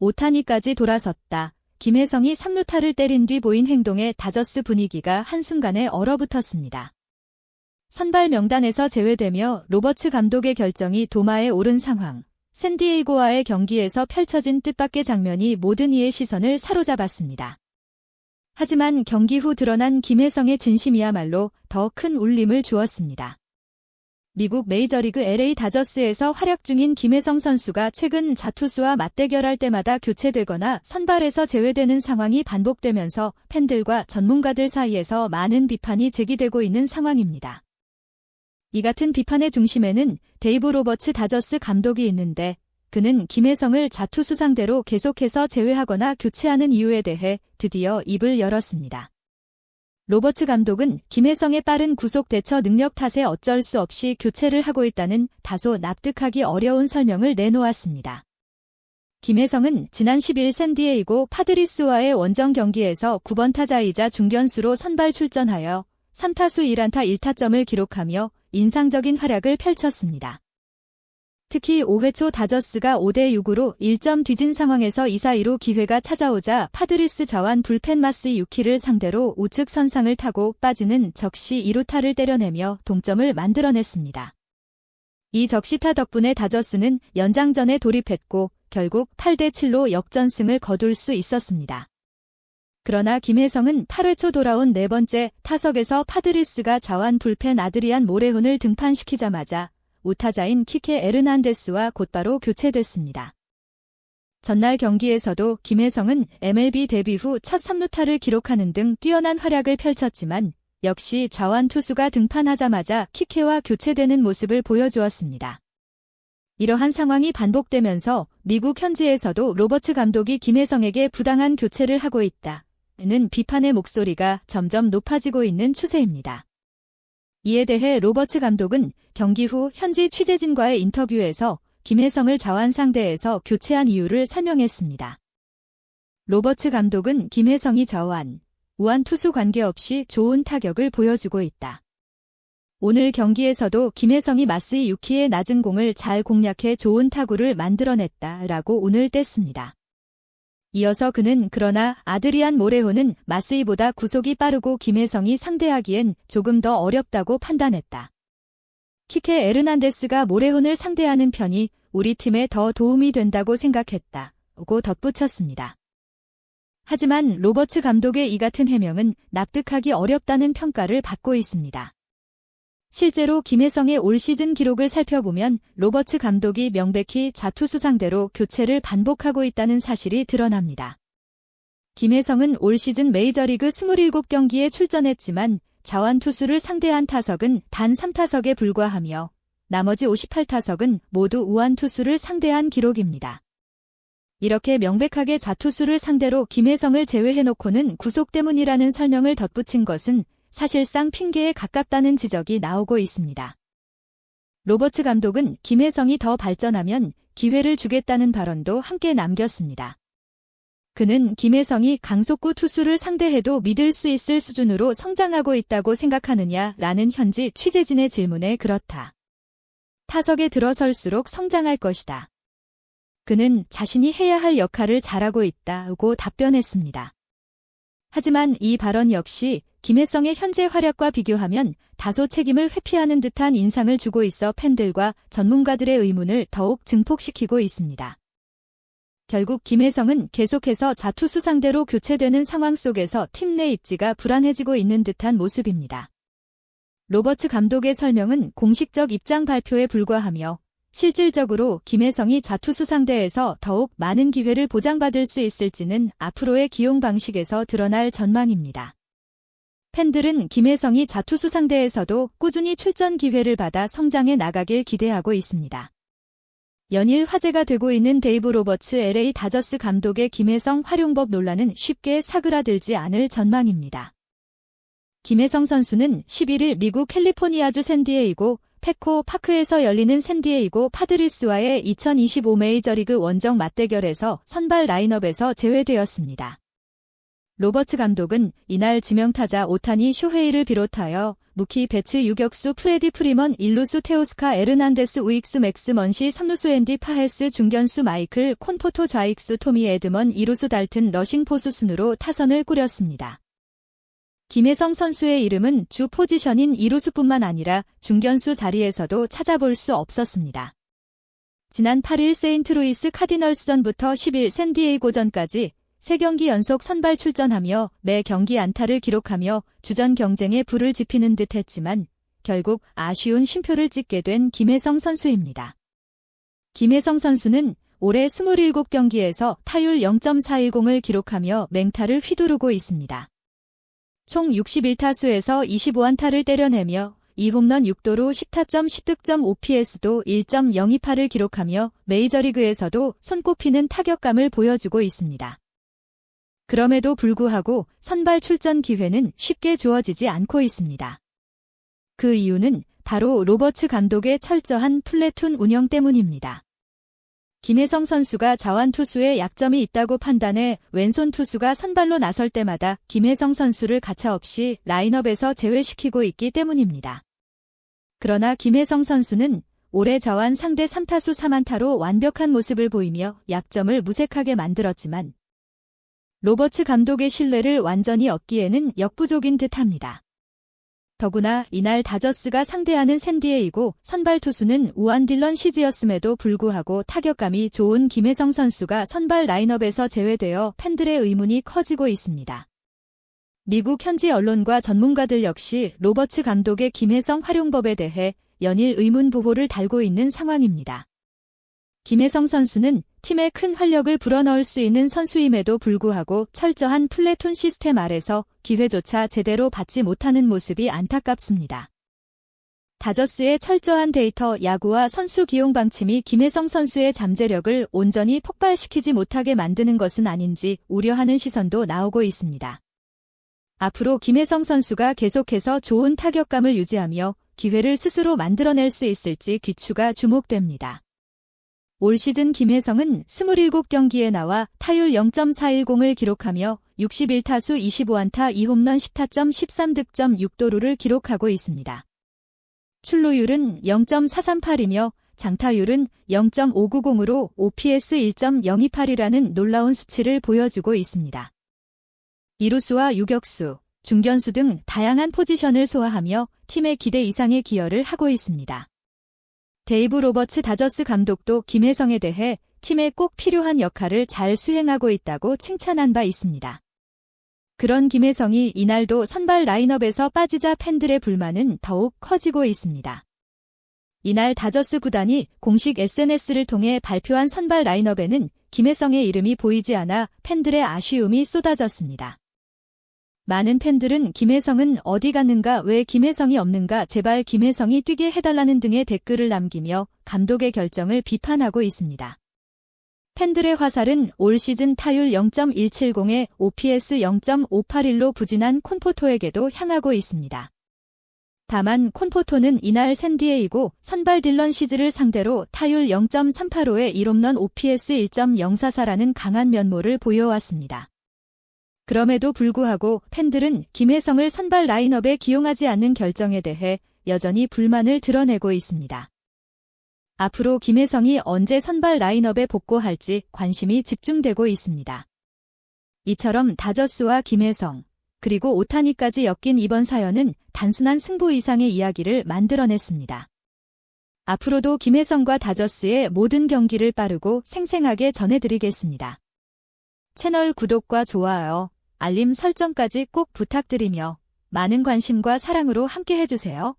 오타니까지 돌아섰다. 김혜성이 3루타를 때린 뒤 보인 행동에 다저스 분위기가 한순간에 얼어붙었습니다. 선발 명단에서 제외되며 로버츠 감독의 결정이 도마에 오른 상황. 샌디에이고와의 경기에서 펼쳐진 뜻밖의 장면이 모든 이의 시선을 사로잡았습니다. 하지만 경기 후 드러난 김혜성의 진심이야말로 더 큰 울림을 주었습니다. 미국 메이저리그 LA 다저스에서 활약 중인 김혜성 선수가 최근 좌투수와 맞대결할 때마다 교체되거나 선발에서 제외되는 상황이 반복되면서 팬들과 전문가들 사이에서 많은 비판이 제기되고 있는 상황입니다. 이 같은 비판의 중심에는 데이브 로버츠 다저스 감독이 있는데 그는 김혜성을 좌투수 상대로 계속해서 제외하거나 교체하는 이유에 대해 드디어 입을 열었습니다. 로버츠 감독은 김혜성의 빠른 구속 대처 능력 탓에 어쩔 수 없이 교체를 하고 있다는 다소 납득하기 어려운 설명을 내놓았습니다. 김혜성은 지난 10일 샌디에이고 파드리스와의 원정 경기에서 9번 타자이자 중견수로 선발 출전하여 3타수 1안타 1타점을 기록하며 인상적인 활약을 펼쳤습니다. 특히 5회 초 다저스가 5대 6으로 1점 뒤진 상황에서 2사2로 기회가 찾아오자 파드리스 좌완 불펜 마스 유키를 상대로 우측 선상을 타고 빠지는 적시 2루타를 때려내며 동점을 만들어냈습니다. 이 적시타 덕분에 다저스는 연장전에 돌입했고 결국 8대 7로 역전승을 거둘 수 있었습니다. 그러나 김혜성은 8회 초 돌아온 네 번째 타석에서 파드리스가 좌완 불펜 아드리안 모레훈을 등판시키자마자 우타자인 키케 에르난데스와 곧바로 교체됐습니다. 전날 경기에서도 김혜성은 MLB 데뷔 후 첫 3루타를 기록하는 등 뛰어난 활약을 펼쳤지만 역시 좌완 투수가 등판하자마자 키케와 교체되는 모습을 보여주었습니다. 이러한 상황이 반복되면서 미국 현지에서도 로버츠 감독이 김혜성에게 부당한 교체를 하고 있다. 는 비판의 목소리가 점점 높아지고 있는 추세입니다. 이에 대해 로버츠 감독은 경기 후 현지 취재진과의 인터뷰에서 김혜성을 자완 상대에서 교체한 이유를 설명했습니다. 로버츠 감독은 김혜성이 좌완, 우한 투수 관계없이 좋은 타격을 보여주고 있다. 오늘 경기에서도 김혜성이 마스이 유키의 낮은 공을 잘 공략해 좋은 타구를 만들어냈다라고 오늘 뗐습니다. 이어서 그는 그러나 아드리안 모레호는 마스이보다 구속이 빠르고 김혜성이 상대하기엔 조금 더 어렵다고 판단했다. 키케 에르난데스가 모레혼을 상대하는 편이 우리 팀에 더 도움이 된다고 생각했다 고 덧붙였습니다. 하지만 로버츠 감독의 이 같은 해명은 납득하기 어렵다는 평가를 받고 있습니다. 실제로 김혜성의 올 시즌 기록을 살펴보면 로버츠 감독이 명백히 좌투수 상대로 교체를 반복하고 있다는 사실이 드러납니다. 김혜성은 올 시즌 메이저리그 27경기에 출전했지만 자완 투수를 상대한 타석은 단 3타석에 불과하며 나머지 58타석은 모두 우완 투수를 상대한 기록입니다. 이렇게 명백하게 좌투수를 상대로 김혜성을 제외해놓고는 구속 때문이라는 설명을 덧붙인 것은 사실상 핑계에 가깝다는 지적이 나오고 있습니다. 로버츠 감독은 김혜성이 더 발전하면 기회를 주겠다는 발언도 함께 남겼습니다. 그는 김혜성이 강속구 투수를 상대해도 믿을 수 있을 수준으로 성장하고 있다고 생각하느냐 라는 현지 취재진의 질문에 그렇다. 타석에 들어설수록 성장할 것이다. 그는 자신이 해야 할 역할을 잘하고 있다고 답변했습니다. 하지만 이 발언 역시 김혜성의 현재 활약과 비교하면 다소 책임을 회피하는 듯한 인상을 주고 있어 팬들과 전문가들의 의문을 더욱 증폭시키고 있습니다. 결국 김혜성은 계속해서 좌투수 상대로 교체되는 상황 속에서 팀 내 입지가 불안해지고 있는 듯한 모습입니다. 로버츠 감독의 설명은 공식적 입장 발표에 불과하며 실질적으로 김혜성이 좌투수 상대에서 더욱 많은 기회를 보장받을 수 있을지는 앞으로의 기용 방식에서 드러날 전망입니다. 팬들은 김혜성이 좌투수 상대에서도 꾸준히 출전 기회를 받아 성장해 나가길 기대하고 있습니다. 연일 화제가 되고 있는 데이브 로버츠 LA 다저스 감독의 김혜성 활용법 논란은 쉽게 사그라들지 않을 전망입니다. 김혜성 선수는 11일 미국 캘리포니아주 샌디에이고 페코 파크에서 열리는 샌디에이고 파드리스와의 2025 메이저리그 원정 맞대결에서 선발 라인업에서 제외되었습니다. 로버츠 감독은 이날 지명타자 오타니 쇼헤이를 비롯하여 무키 베츠 유격수 프레디 프리먼 일루수 테오스카 에르난데스 우익수 맥스 먼시 삼루수 앤디 파헤스 중견수 마이클 콘포토 좌익수 토미 에드먼 이루수 달튼 러싱 포수 순으로 타선을 꾸렸습니다. 김혜성 선수의 이름은 주 포지션인 이루수뿐만 아니라 중견수 자리에서도 찾아볼 수 없었습니다. 지난 8일 세인트루이스 카디널스전부터 10일 샌디에이고전까지 3경기 연속 선발 출전하며 매 경기 안타를 기록하며 주전 경쟁에 불을 지피는 듯 했지만 결국 아쉬운 쉼표를 찍게 된 김혜성 선수입니다. 김혜성 선수는 올해 27경기에서 타율 0.410을 기록하며 맹타를 휘두르고 있습니다. 총 61타수에서 25안타를 때려내며 2홈런 6도로 10타점 10득점 OPS도 1.028을 기록하며 메이저리그에서도 손꼽히는 타격감을 보여주고 있습니다. 그럼에도 불구하고 선발 출전 기회는 쉽게 주어지지 않고 있습니다. 그 이유는 바로 로버츠 감독의 철저한 플래툰 운영 때문입니다. 김혜성 선수가 좌완 투수에 약점이 있다고 판단해 왼손 투수가 선발로 나설 때마다 김혜성 선수를 가차없이 라인업에서 제외시키고 있기 때문입니다. 그러나 김혜성 선수는 올해 저한 상대 3타수 3안타로 완벽한 모습을 보이며 약점을 무색하게 만들었지만 로버츠 감독의 신뢰를 완전히 얻기에는 역부족인 듯합니다. 더구나 이날 다저스가 상대하는 샌디에이고 선발 투수는 우한 딜런 시즈였음에도 불구하고 타격감이 좋은 김혜성 선수가 선발 라인업에서 제외되어 팬들의 의문이 커지고 있습니다. 미국 현지 언론과 전문가들 역시 로버츠 감독의 김혜성 활용법에 대해 연일 의문 부호를 달고 있는 상황입니다. 김혜성 선수는 팀에 큰 활력을 불어넣을 수 있는 선수임에도 불구하고 철저한 플래툰 시스템 아래서 기회조차 제대로 받지 못하는 모습이 안타깝습니다. 다저스의 철저한 데이터 야구와 선수 기용 방침이 김혜성 선수의 잠재력을 온전히 폭발시키지 못하게 만드는 것은 아닌지 우려하는 시선도 나오고 있습니다. 앞으로 김혜성 선수가 계속해서 좋은 타격감을 유지하며 기회를 스스로 만들어낼 수 있을지 귀추가 주목됩니다. 올 시즌 김혜성은 27경기에 나와 타율 0.410을 기록하며 61타수 25안타 2홈런 10타점 13득점 6도루를 기록하고 있습니다. 출루율은 0.438이며 장타율은 0.590으로 OPS 1.028이라는 놀라운 수치를 보여주고 있습니다. 이루수와 유격수, 중견수 등 다양한 포지션을 소화하며 팀의 기대 이상의 기여를 하고 있습니다. 데이브 로버츠 다저스 감독도 김혜성에 대해 팀에 꼭 필요한 역할을 잘 수행하고 있다고 칭찬한 바 있습니다. 그런 김혜성이 이날도 선발 라인업에서 빠지자 팬들의 불만은 더욱 커지고 있습니다. 이날 다저스 구단이 공식 SNS를 통해 발표한 선발 라인업에는 김혜성의 이름이 보이지 않아 팬들의 아쉬움이 쏟아졌습니다. 많은 팬들은 김혜성은 어디 갔는가 왜 김혜성이 없는가 제발 김혜성이 뛰게 해달라는 등의 댓글을 남기며 감독의 결정을 비판하고 있습니다. 팬들의 화살은 올 시즌 타율 0.170에 OPS 0.581로 부진한 콘포토에게도 향하고 있습니다. 다만 콘포토는 이날 샌디에이고 선발 딜런 시즈를 상대로 타율 0.385에 1홈런 OPS 1.044라는 강한 면모를 보여왔습니다. 그럼에도 불구하고 팬들은 김혜성을 선발 라인업에 기용하지 않는 결정에 대해 여전히 불만을 드러내고 있습니다. 앞으로 김혜성이 언제 선발 라인업에 복구할지 관심이 집중되고 있습니다. 이처럼 다저스와 김혜성, 그리고 오타니까지 엮인 이번 사연은 단순한 승부 이상의 이야기를 만들어냈습니다. 앞으로도 김혜성과 다저스의 모든 경기를 빠르고 생생하게 전해드리겠습니다. 채널 구독과 좋아요, 알림 설정까지 꼭 부탁드리며 많은 관심과 사랑으로 함께 해주세요.